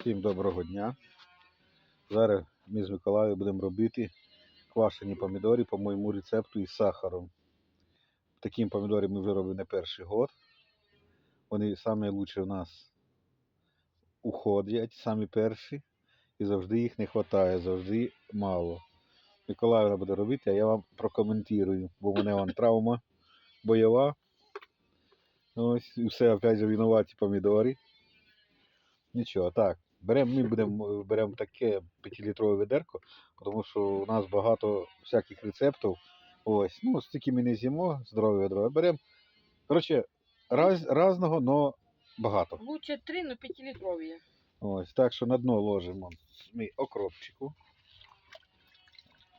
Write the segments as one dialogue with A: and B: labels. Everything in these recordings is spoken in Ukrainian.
A: Всім доброго дня. Зараз ми з Миколаєю будемо робити квашені помідори по моєму рецепту із сахаром. Таким помідори ми вже робимо не перший год. Вони найкраще у нас уходять, самі перші. І завжди їх не вистачає, завжди мало. Миколаївна буде робити, а я вам прокоментую, бо в мене вон травма бойова. Ось, і все опять же винуваті помідори. Нічого, так. Беремо, ми будемо беремо таке 5-літрове ведерко, тому що у нас багато всяких рецептів. Ось, ну, стільки ми не з'їмо, здорове ведро. Беремо. Коротше, раз, разного, но багато.
B: Лучше три, но пятилитровые.
A: Ось, так що на дно ложимо ми окропчику.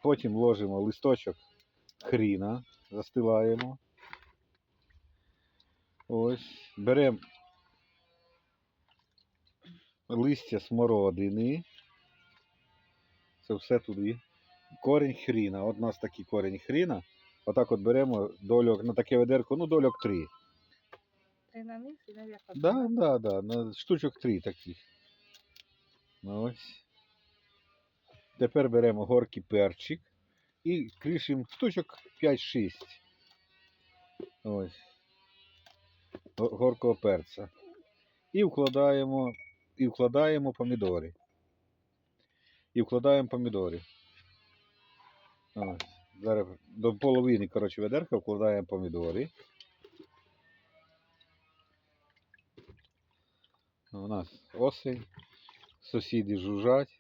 A: Потім ложимо листочок хріна, застилаємо. Ось. Беремо листя смородини. Це все туди. Корінь хріна. От у нас такий корінь хріна. Отак от беремо дольок на таке ведерко, ну дольок три.
B: Три на низ и наверх.
A: Да, да, да, на штучок три таких. Ну, Ось. Тепер беремо горький перчик і кришимо штучок 5-6. Ось. Горкого перця. І вкладаємо, і вкладаємо помідори. І вкладаємо помідори. Ось. Зараз до половини, коротше, ведерка вкладаємо помідори. У нас осень, сусіди жужжать.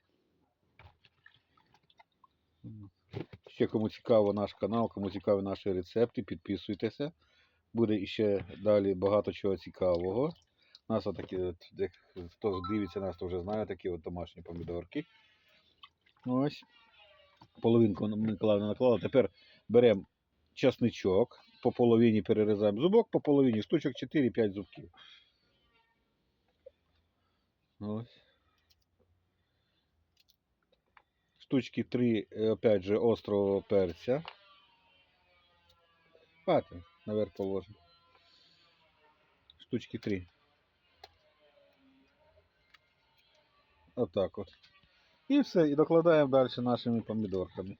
A: Ще кому цікаво наш канал, кому цікаві наші рецепти, підписуйтеся. Буде іще далі багато чого цікавого. У нас отакі, от, де- хто дивиться нас, то вже знає такі от домашні помідорки. Ось. Половинку Миколаївна наклала. Тепер беремо часничок, по половині перерізаємо зубок, по половині штучок 4-5 зубків. Ось. Штучки 3, опять же, острого перця. Хватит, наверх положим. Штучки 3. Отак от. І все, і докладаємо далі нашими помідорками.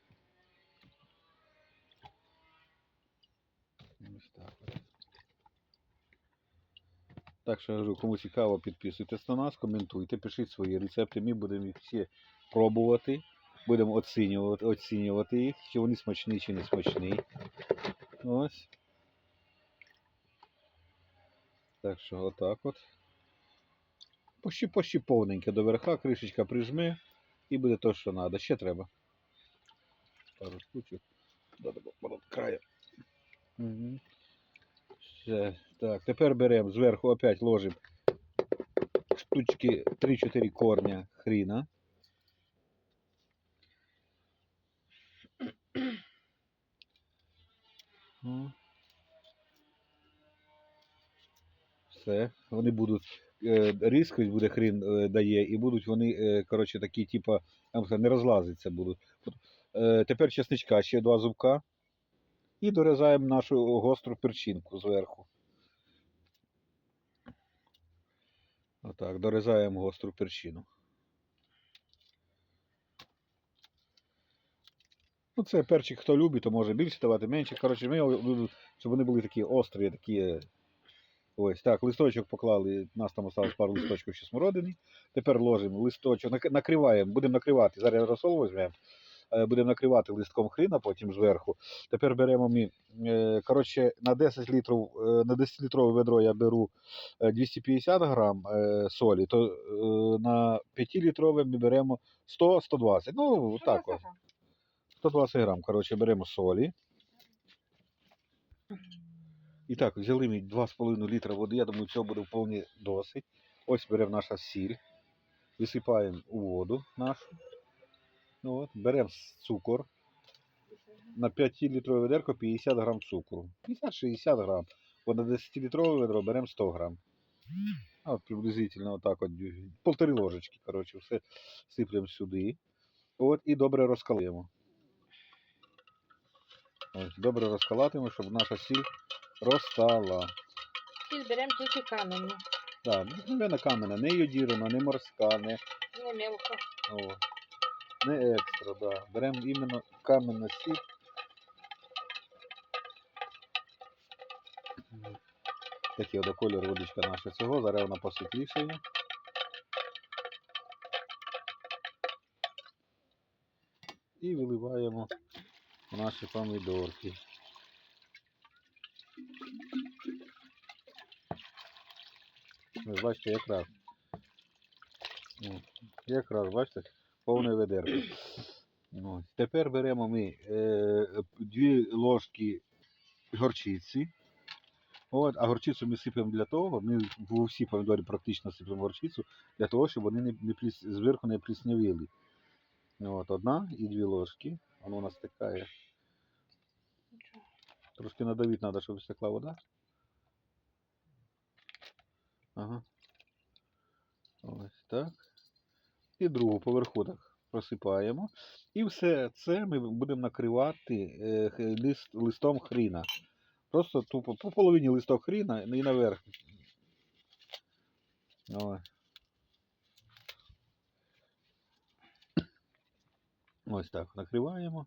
A: Так що я кажу, кому цікаво, підписуйтесь на нас, коментуйте, пишіть свої рецепти. Ми будемо їх всі пробувати. Будемо оцінювати, оцінювати їх, чи вони смачні, чи не смачні. Ось. Так що отак от. Почти почти повненьке до верха, кришечка прижми і буде то, що треба. Ще треба. Пару штучок. До краю. Угу. Ще. Так, тепер беремо зверху опять ложимо штучки 3-4 корня хріна. Все. Вони будуть різкость буде хрін е, дає, і будуть вони, е, коротше, такі, скажу, не розлазиться будуть. Е, тепер чесничка, ще два зубка. І дорізаємо нашу гостру перчинку зверху. Отак, дорізаємо гостру перчину. Ну, це перчик, хто любить, то може більше давати, менше. Коротше, ми щоб вони були такі острі, такі. Ось так, листочок поклали, у нас там осталось пару листочків ще смородини. Тепер ложимо листочок, накриваємо, будемо накривати. Зараз розсол візьмемо, е, будемо накривати листком хріна потім зверху. Тепер беремо ми, е, коротше, на 10 літрів, е, на 10 літрове ведро я беру е, 250 грам солі, то на 5 літрове ми беремо 100-120. Ну, так
B: за
A: 120 грам, коротше, беремо солі. І так, взяли ми 2,5 літра води, я думаю, цього буде вполне досить. Ось беремо наша сіль, висипаємо у воду нашу. Ну, от, беремо цукор. На 5 літрове ведерко 50 грам цукру. 50-60 грам. Бо на 10 літрове ведро беремо 100 грам. А от приблизительно отак от полтори ложечки, коротше, все сиплемо сюди. От, і добре розкалуємо. Ось, добре розкалатимо, щоб наша сіль розстала.
B: Сіль беремо тільки камені.
A: Так, обикновена камена, не йодірана, не морська, не,
B: Не мелко.
A: о, не екстра, да. Беремо іменно каменну сіль. Такий от колір водичка наша цього, зараз вона посвітлішає. І виливаємо наші помідорки. Бачите, якраз. Якраз, бачите, повне ведерко. Ось. Тепер беремо ми е, дві ложки горчиці. От, а горчицю ми сипемо для того, ми в усі помідори практично сипемо горчицю, для того, щоб вони не, не пліс, зверху не пліснявіли. От, одна і дві ложки. Воно у нас стикає. Трошки надавити треба, щоб стекла вода. Ага. Ось так. І другу поверху так просипаємо. І все це ми будемо накривати е, лист, листом хріна. Просто тупо по половині листок хріна і наверх. Ось. Ось так накриваємо.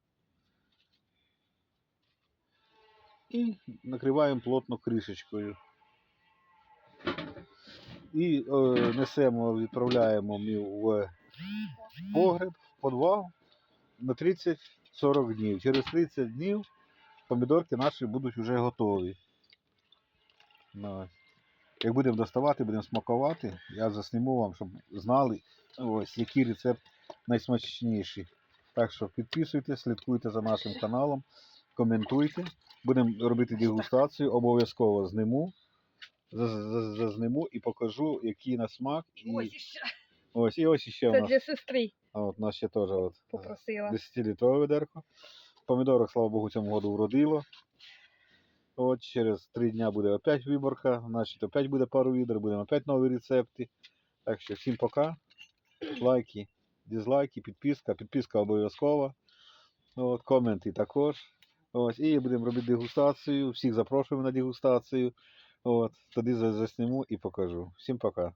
A: І накриваємо плотно кришечкою. І е, несемо, відправляємо ми в погреб, в підвал на 30-40 днів. Через 30 днів помідорки наші будуть вже готові. Ось. Як будемо доставати, будемо смакувати, я засніму вам, щоб знали, ось, який рецепт найсмачніший. Так що підписуйтесь, слідкуйте за нашим каналом, коментуйте. Будемо робити дегустацію, обов'язково зниму. За- за- Зазниму і покажу, який на смак. І
B: Ось іще.
A: ось, і ось ще у
B: Це
A: нас.
B: для сестри
A: А от у нас ще теж от, е,
B: попросила.
A: 10-літрове ведерко. Помідорок, слава Богу, цьому году вродило. От через три дня буде опять виборка, значить опять буде пару відер, будемо опять нові рецепти. Так що всім пока. Лайки, дизлайки, підписка. Підписка обов'язкова. От, коменти також. Ось, і будемо робити дегустацію. Всіх запрошуємо на дегустацію. От, тоді за- засніму і покажу. Всім пока.